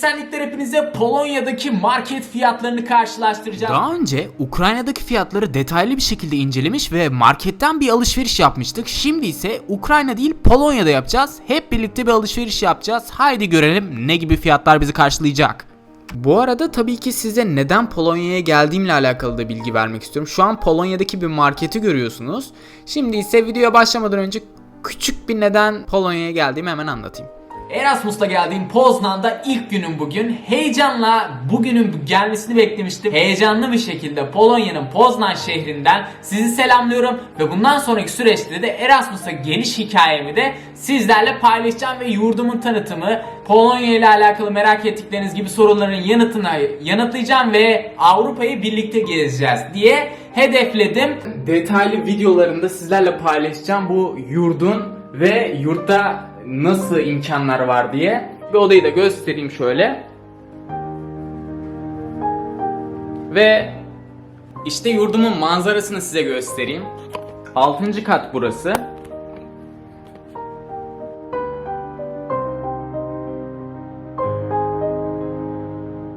Esenlikler hepinize Polonya'daki market fiyatlarını karşılaştıracağım. Daha önce Ukrayna'daki fiyatları detaylı bir şekilde incelemiş ve marketten bir alışveriş yapmıştık. Şimdi ise Ukrayna değil Polonya'da yapacağız. Hep birlikte bir alışveriş yapacağız. Haydi görelim ne gibi fiyatlar bizi karşılayacak. Bu arada tabii ki size neden Polonya'ya geldiğimle alakalı da bilgi vermek istiyorum. Şu an Polonya'daki bir marketi görüyorsunuz. Şimdi ise videoya başlamadan önce küçük bir neden Polonya'ya geldiğimi hemen anlatayım. Erasmus'la geldiğim Poznan'da ilk günüm bugün. Heyecanla bugünün gelmesini beklemiştim. Heyecanlı bir şekilde Polonya'nın Poznan şehrinden sizi selamlıyorum. Ve bundan sonraki süreçte de Erasmus'a geliş hikayemi de sizlerle paylaşacağım ve yurdumun tanıtımı, Polonya ile alakalı merak ettikleriniz gibi soruların yanıtına yanıtlayacağım ve Avrupa'yı birlikte gezeceğiz diye hedefledim. Detaylı videolarında sizlerle paylaşacağım bu yurdun ve yurtta nasıl imkanlar var diye. Bir odayı da göstereyim şöyle. Ve işte yurdumun manzarasını size göstereyim. 6. kat burası.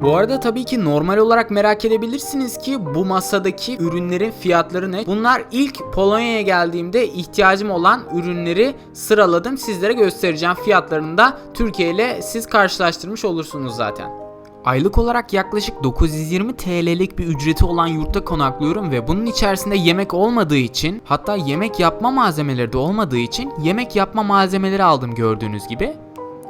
Bu arada tabii ki normal olarak merak edebilirsiniz ki bu masadaki ürünlerin fiyatları ne? Bunlar ilk Polonya'ya geldiğimde ihtiyacım olan ürünleri sıraladım. Sizlere göstereceğim fiyatlarını da Türkiye ile siz karşılaştırmış olursunuz zaten. Aylık olarak yaklaşık 920 TL'lik bir ücreti olan yurtta konaklıyorum ve bunun içerisinde yemek olmadığı için hatta yemek yapma malzemeleri de olmadığı için yemek yapma malzemeleri aldım gördüğünüz gibi.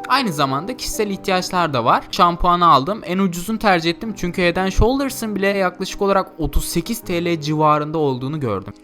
Aynı zamanda kişisel ihtiyaçlar da var. Şampuanı aldım. En ucuzunu tercih ettim çünkü Head Shoulders'ın bile yaklaşık olarak 38 TL civarında olduğunu gördüm.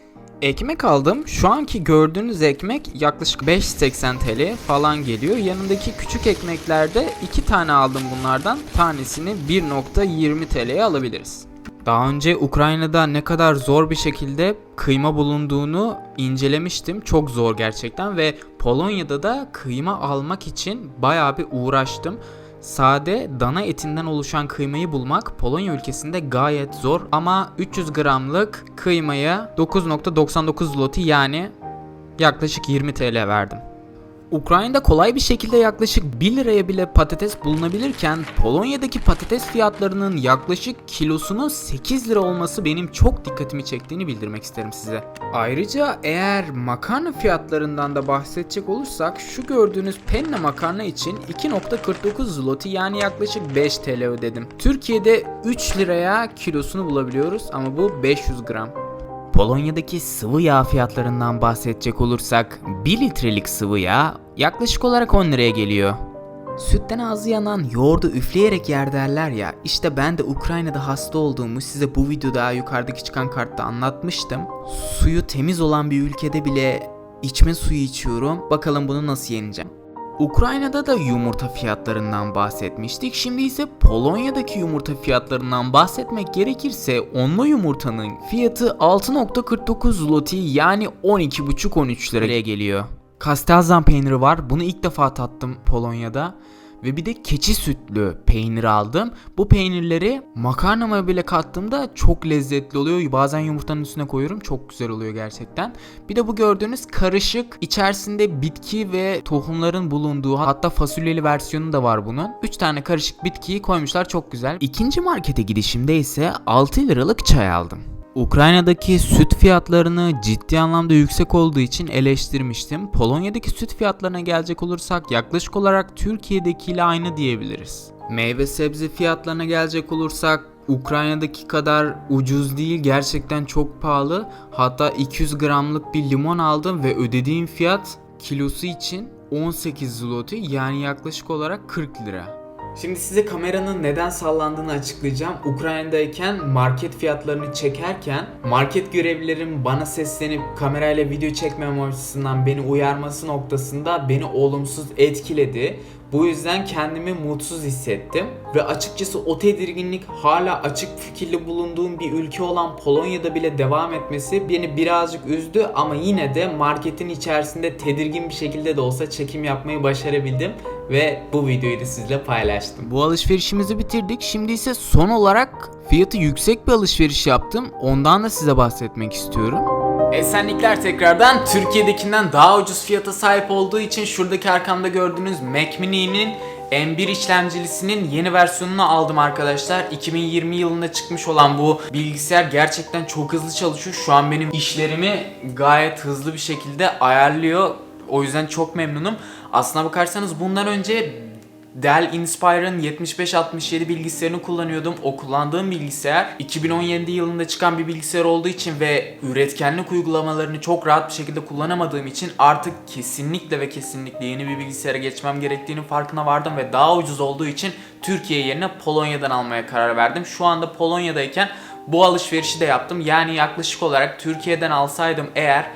Ekmek aldım. Şu anki gördüğünüz ekmek yaklaşık 5.80 TL falan geliyor. Yanındaki küçük ekmeklerde 2 tane aldım bunlardan. Tanesini 1.20 TL'ye alabiliriz. Daha önce Ukrayna'da ne kadar zor bir şekilde kıyma bulunduğunu incelemiştim. Çok zor gerçekten ve Polonya'da da kıyma almak için bayağı bir uğraştım. Sade dana etinden oluşan kıymayı bulmak Polonya ülkesinde gayet zor ama 300 gramlık kıymaya 9.99 zloty yani yaklaşık 20 TL verdim. Ukrayna'da kolay bir şekilde yaklaşık 1 liraya bile patates bulunabilirken Polonya'daki patates fiyatlarının yaklaşık kilosunun 8 lira olması benim çok dikkatimi çektiğini bildirmek isterim size. Ayrıca eğer makarna fiyatlarından da bahsedecek olursak şu gördüğünüz penne makarna için 2.49 zloty yani yaklaşık 5 TL ödedim. Türkiye'de 3 liraya kilosunu bulabiliyoruz ama bu 500 gram. Polonya'daki sıvı yağ fiyatlarından bahsedecek olursak 1 litrelik sıvı yağ yaklaşık olarak 10 liraya geliyor. Sütten ağzı yanan yoğurdu üfleyerek yer derler ya işte ben de Ukrayna'da hasta olduğumu size bu videoda yukarıdaki çıkan kartta anlatmıştım. Suyu temiz olan bir ülkede bile içme suyu içiyorum. Bakalım bunu nasıl yeneceğim. Ukrayna'da da yumurta fiyatlarından bahsetmiştik. Şimdi ise Polonya'daki yumurta fiyatlarından bahsetmek gerekirse onlu yumurtanın fiyatı 6.49 zloty yani 12,5-13 liraya geliyor. Kastelzan peyniri var. Bunu ilk defa tattım Polonya'da. Ve bir de keçi sütlü peynir aldım. Bu peynirleri makarnama bile kattığımda çok lezzetli oluyor. Bazen yumurtanın üstüne koyuyorum. Çok güzel oluyor gerçekten. Bir de bu gördüğünüz karışık içerisinde bitki ve tohumların bulunduğu hatta fasulyeli versiyonu da var bunun. 3 tane karışık bitkiyi koymuşlar çok güzel. İkinci markete gidişimde ise 6 liralık çay aldım. Ukrayna'daki süt fiyatlarını ciddi anlamda yüksek olduğu için eleştirmiştim. Polonya'daki süt fiyatlarına gelecek olursak yaklaşık olarak Türkiye'dekiyle aynı diyebiliriz. Meyve sebze fiyatlarına gelecek olursak Ukrayna'daki kadar ucuz değil gerçekten çok pahalı. Hatta 200 gramlık bir limon aldım ve ödediğim fiyat kilosu için 18 zloty yani yaklaşık olarak 40 lira. Şimdi size kameranın neden sallandığını açıklayacağım. Ukrayna'dayken market fiyatlarını çekerken market görevlilerin bana seslenip kamerayla video çekmem açısından beni uyarması noktasında beni olumsuz etkiledi. Bu yüzden kendimi mutsuz hissettim ve açıkçası o tedirginlik hala açık fikirli bulunduğum bir ülke olan Polonya'da bile devam etmesi beni birazcık üzdü ama yine de marketin içerisinde tedirgin bir şekilde de olsa çekim yapmayı başarabildim ve bu videoyu da sizle paylaştım. Bu alışverişimizi bitirdik. Şimdi ise son olarak fiyatı yüksek bir alışveriş yaptım. Ondan da size bahsetmek istiyorum. Esenlikler tekrardan Türkiye'dekinden daha ucuz fiyata sahip olduğu için şuradaki arkamda gördüğünüz Mac Mini'nin M1 işlemcilisinin yeni versiyonunu aldım arkadaşlar. 2020 yılında çıkmış olan bu bilgisayar gerçekten çok hızlı çalışıyor. Şu an benim işlerimi gayet hızlı bir şekilde ayarlıyor. O yüzden çok memnunum. Aslına bakarsanız bundan önce Dell Inspire'ın 7567 bilgisayarını kullanıyordum. O kullandığım bilgisayar 2017 yılında çıkan bir bilgisayar olduğu için ve üretkenlik uygulamalarını çok rahat bir şekilde kullanamadığım için artık kesinlikle ve kesinlikle yeni bir bilgisayara geçmem gerektiğinin farkına vardım ve daha ucuz olduğu için Türkiye yerine Polonya'dan almaya karar verdim. Şu anda Polonya'dayken bu alışverişi de yaptım. Yani yaklaşık olarak Türkiye'den alsaydım eğer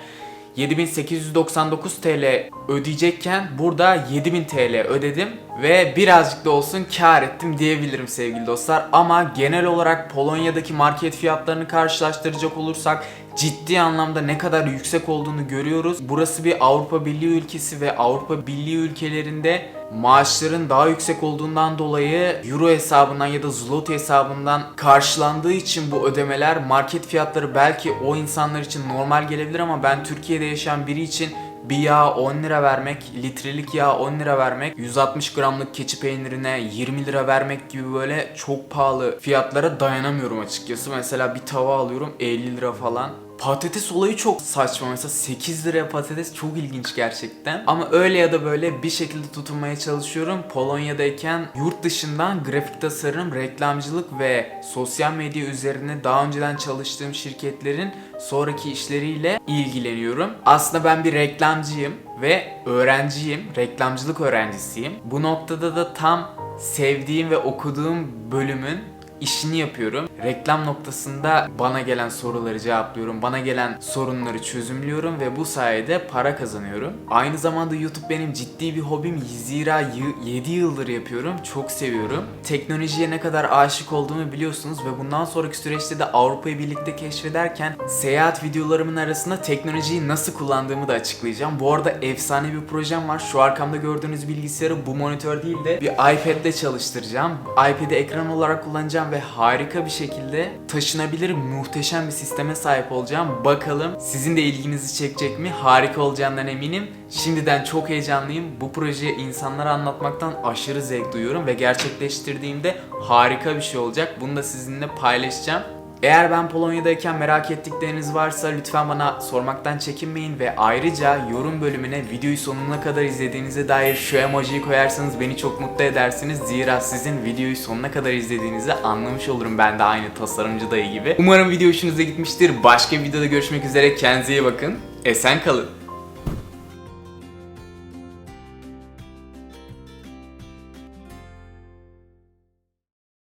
7899 TL ödeyecekken burada 7000 TL ödedim ve birazcık da olsun kar ettim diyebilirim sevgili dostlar. Ama genel olarak Polonya'daki market fiyatlarını karşılaştıracak olursak ciddi anlamda ne kadar yüksek olduğunu görüyoruz. Burası bir Avrupa Birliği ülkesi ve Avrupa Birliği ülkelerinde maaşların daha yüksek olduğundan dolayı euro hesabından ya da zloty hesabından karşılandığı için bu ödemeler market fiyatları belki o insanlar için normal gelebilir ama ben Türkiye'de yaşayan biri için bir yağ 10 lira vermek, litrelik yağ 10 lira vermek, 160 gramlık keçi peynirine 20 lira vermek gibi böyle çok pahalı fiyatlara dayanamıyorum açıkçası. Mesela bir tava alıyorum 50 lira falan. Patates olayı çok saçma. Mesela 8 liraya patates çok ilginç gerçekten. Ama öyle ya da böyle bir şekilde tutunmaya çalışıyorum. Polonya'dayken yurt dışından grafik tasarım, reklamcılık ve sosyal medya üzerine daha önceden çalıştığım şirketlerin sonraki işleriyle ilgileniyorum. Aslında ben bir reklamcıyım ve öğrenciyim. Reklamcılık öğrencisiyim. Bu noktada da tam sevdiğim ve okuduğum bölümün işini yapıyorum. Reklam noktasında bana gelen soruları cevaplıyorum. Bana gelen sorunları çözümlüyorum ve bu sayede para kazanıyorum. Aynı zamanda YouTube benim ciddi bir hobim. Zira 7 yıldır yapıyorum. Çok seviyorum. Teknolojiye ne kadar aşık olduğumu biliyorsunuz ve bundan sonraki süreçte de Avrupa'yı birlikte keşfederken seyahat videolarımın arasında teknolojiyi nasıl kullandığımı da açıklayacağım. Bu arada efsane bir projem var. Şu arkamda gördüğünüz bilgisayarı bu monitör değil de bir iPad'le çalıştıracağım. iPad'i ekran olarak kullanacağım ve harika bir şekilde taşınabilir muhteşem bir sisteme sahip olacağım. Bakalım sizin de ilginizi çekecek mi? Harika olacağından eminim. Şimdiden çok heyecanlıyım. Bu projeyi insanlara anlatmaktan aşırı zevk duyuyorum ve gerçekleştirdiğimde harika bir şey olacak. Bunu da sizinle paylaşacağım. Eğer ben Polonya'dayken merak ettikleriniz varsa lütfen bana sormaktan çekinmeyin ve ayrıca yorum bölümüne videoyu sonuna kadar izlediğinize dair şu emojiyi koyarsanız beni çok mutlu edersiniz. Zira sizin videoyu sonuna kadar izlediğinizi anlamış olurum ben de aynı tasarımcı dayı gibi. Umarım video hoşunuza gitmiştir. Başka bir videoda görüşmek üzere. Kendinize iyi bakın. Esen kalın.